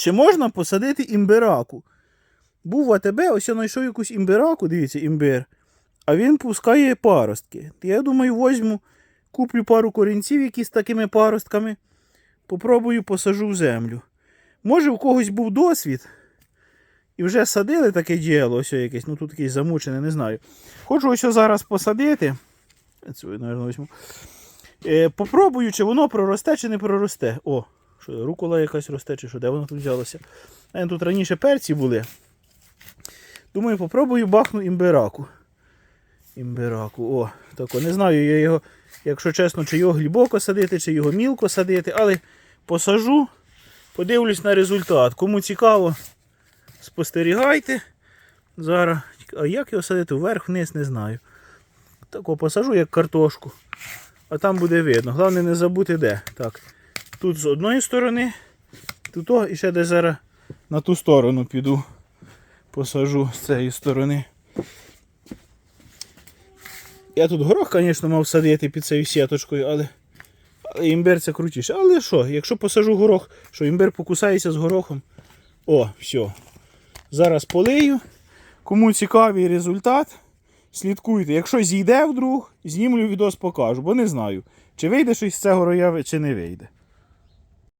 Чи можна посадити імбираку? Був в АТБ, ось я знайшов якусь імбираку, дивіться, імбир. А він пускає паростки. Я думаю, возьму, куплю пару корінців, які з такими паростками. Попробую посажу в землю. Може, у когось був досвід. І вже садили таке діло, ось якесь, ну тут якесь замучене, не знаю. Хочу ось зараз посадити. Цю, наверное, візьму. Е, попробую, чи воно проросте, чи не проросте. О, що, рукола якась росте, чи що, де воно тут взялося? А тут раніше перці були. Думаю, попробую бахну імбираку. Імбираку. О, тако. Не знаю я його, якщо чесно, чи його глибоко садити, чи його мілко садити, але посажу, подивлюсь на результат. Кому цікаво, спостерігайте. Зараз. А як його садити вверх, вниз, не знаю. Тако посажу, як картошку. А там буде видно. Головне не забути де. Так. Тут з одної сторони, тут і ще десь зараз на ту сторону піду. Посажу з цієї сторони. Я тут горох, звісно, мав садити під цією сіточкою, але, але імбир це крутіше. Але що, якщо посажу горох, що імбир покусається з горохом. О, все. Зараз полию. Кому цікавий результат, слідкуйте. Якщо зійде вдруг, знімлю відос покажу, бо не знаю, чи вийде щось з цього рояви, чи не вийде.